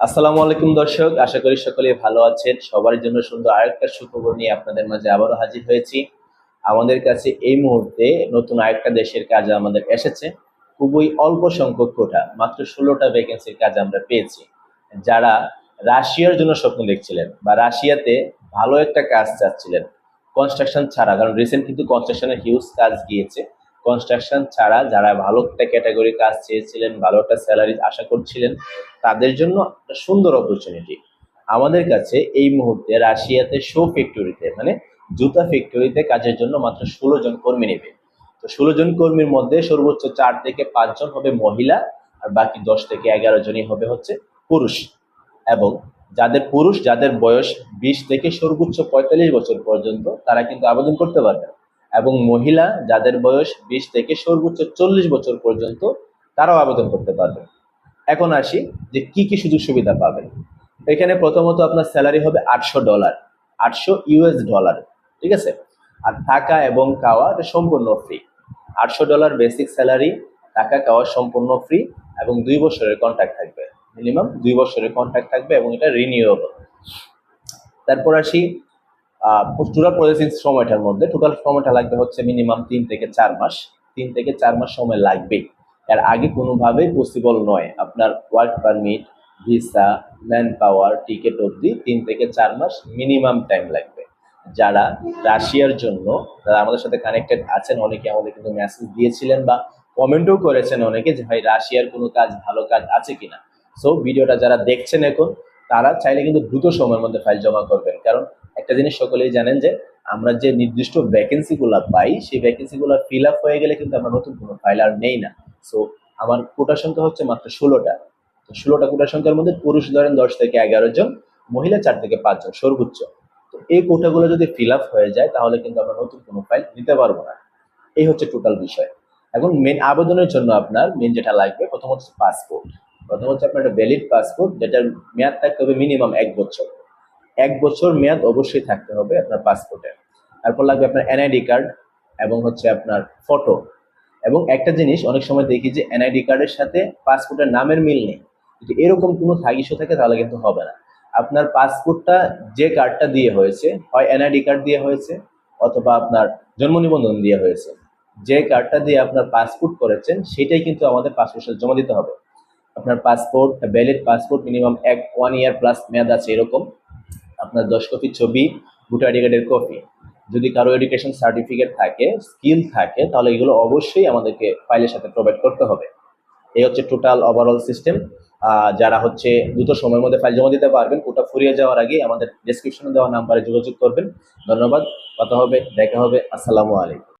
আসসালামু আলাইকুম দর্শক, আশা করি সকলে ভালো আছেন। সবার জন্য সুন্দর আরেকটা সুখবর নিয়ে আপনাদের মাঝে আবারও হাজির হয়েছি। আমাদের কাছে এই মুহূর্তে নতুন আরেকটা দেশের কাজ আমাদের এসেছে। খুবই অল্প সংখ্যক কোটা, মাত্র ষোলোটা ভ্যাকেন্সির কাজ আমরা পেয়েছি। যারা রাশিয়ার জন্য স্বপ্ন দেখছিলেন বা রাশিয়াতে ভালো একটা কাজ চাচ্ছিলেন কনস্ট্রাকশন ছাড়া, কারণ রিসেন্ট কিন্তু কনস্ট্রাকশনের হিউজ কাজ গিয়েছে। কনস্ট্রাকশন ছাড়া যারা ভালো একটা ক্যাটাগরি কাজ চেয়েছিলেন, ভালো একটা স্যালারি আশা করছিলেন তাদের জন্য একটা সুন্দর অপরচুনিটি আমাদের কাছে এই মুহূর্তে রাশিয়াতে শো ফ্যাক্টরিতে মানে জুতা ফ্যাক্টরিতে কাজের জন্য মাত্র ষোলো জন কর্মী নেবে। তো ষোলো জন কর্মীর মধ্যে সর্বোচ্চ চার থেকে পাঁচজন হবে মহিলা, আর বাকি দশ থেকে এগারো জনই হবে হচ্ছে পুরুষ। এবং যাদের পুরুষ, যাদের বয়স বিশ থেকে সর্বোচ্চ পঁয়তাল্লিশ বছর পর্যন্ত, তারা কিন্তু আবেদন করতে পারবে। এবং মহিলা, যাদের বয়স বিশ থেকে সর্বোচ্চ চল্লিশ বছর পর্যন্ত, তারাও আবেদন করতে পারবে। এখন আসি যে কি কি সুযোগ সুবিধা পাবেন। এখানে প্রথমত আপনার স্যালারি হবে আটশো ডলার আটশো ইউএস ডলার ঠিক আছে? আর থাকা এবং খাওয়া এটা সম্পূর্ণ ফ্রি আটশো ডলার বেসিক স্যালারি টাকা খাওয়া সম্পূর্ণ ফ্রি এবং দুই বছরের কন্ট্রাক্ট থাকবে। মিনিমাম দুই বছরের কন্ট্রাক্ট থাকবে এবং এটা রিনিউয়েবল তারপর আসি টোটাল প্রসেসিং সময়টার মধ্যে। টোটাল সময়টা লাগবে হচ্ছে মিনিমাম তিন থেকে চার মাস। তিন থেকে চার মাস সময় লাগবেই। এর আগে কোনোভাবেই পসিবল নয়। আপনার work permit visa man power ticket অবধি তিন থেকে চার মাস মিনিমাম টাইম লাগবে। যারা রাশিয়ার জন্য, যারা আমাদের সাথে কানেক্টেড আছেন, অনেকে আমাদের কিন্তু মেসেজ দিয়েছিলেন বা কমেন্টও করেছেন অনেকে যে, ভাই, রাশিয়ার কোনো কাজ, ভালো কাজ আছে কিনা? সো ভিডিওটা যারা দেখছেন এখন, তারা চাইলে কিন্তু দ্রুত সময়ের মধ্যে ফাইল জমা করবেন। কারণ একটা জিনিস সকলেই জানেন যে, আমরা যে নির্দিষ্ট ভ্যাকেন্সিগুলো পাই, সেই ভ্যাকেন্সিগুলো ফিল আপ হয়ে গেলে কিন্তু আমরা নতুন কোনো ফাইল আর নেই না। সো আমার কোটা সংখ্যা হচ্ছে মাত্র ষোলোটা। তো ষোলোটা কোটা সংখ্যার মধ্যে পুরুষ ধরেন দশ থেকে এগারো জন, মহিলা চার থেকে পাঁচজন সর্বোচ্চ। তো এই কোটাগুলো যদি ফিল আপ হয়ে যায়, তাহলে কিন্তু আমরা নতুন কোনো ফাইল নিতে পারব না। এই হচ্ছে টোটাল বিষয়। এখন মেন আবেদনের জন্য আপনার মেন যেটা লাগবে, প্রথম হচ্ছে পাসপোর্ট প্রথম হচ্ছে আপনার একটা ভ্যালিড পাসপোর্ট যেটার মেয়াদ থাকতে হবে মিনিমাম এক বছর। এক বছর মেয়াদ অবশ্যই থাকতে হবে আপনার পাসপোর্টে তারপর লাগবে আপনার এনআইডি কার্ড এবং হচ্ছে আপনার ফটো এবং একটা জিনিস অনেক সময় দেখি যে এনআইডি কার্ডের সাথে পাসপোর্টের নামের মিল নেই। যদি এরকম কোনো থাকিসও থাকে, তাহলে কিন্তু হবে না। আপনার পাসপোর্টটা যে কার্ডটা দিয়ে হয়েছে, হয় এনআইডি কার্ড দিয়ে হয়েছে, অথবা আপনার জন্ম নিবন্ধন দিয়ে হয়েছে, যে কার্ডটা দিয়ে আপনার পাসপোর্ট করেছেন, সেটাই কিন্তু আমাদের পাসপোর্ট সাথে জমা দিতে হবে। আপনার পাসপোর্ট ভ্যালিড পাসপোর্ট মিনিমাম এক ওয়ান ইয়ার প্লাস মেয়াদ আছে এরকম। আপনার দশ কপি ছবি, ভোটার আইডি কার্ডের কপি যদি কারও এডুকেশন সার্টিফিকেট থাকে স্কিল থাকে, তাহলে এগুলো অবশ্যই আমাদেরকে ফাইলের সাথে প্রোভাইড করতে হবে। এই হচ্ছে টোটাল ওভারঅল সিস্টেম যারা হচ্ছে দ্রুত সময়ের মধ্যে ফাইল জমা দিতে পারবেন, ওটা ফুরিয়ে যাওয়ার আগে আমাদের ডিসক্রিপশনে দেওয়া নাম্বারে যোগাযোগ করবেন। ধন্যবাদ, কথা হবে, দেখা হবে, আসসালামু আলাইকুম।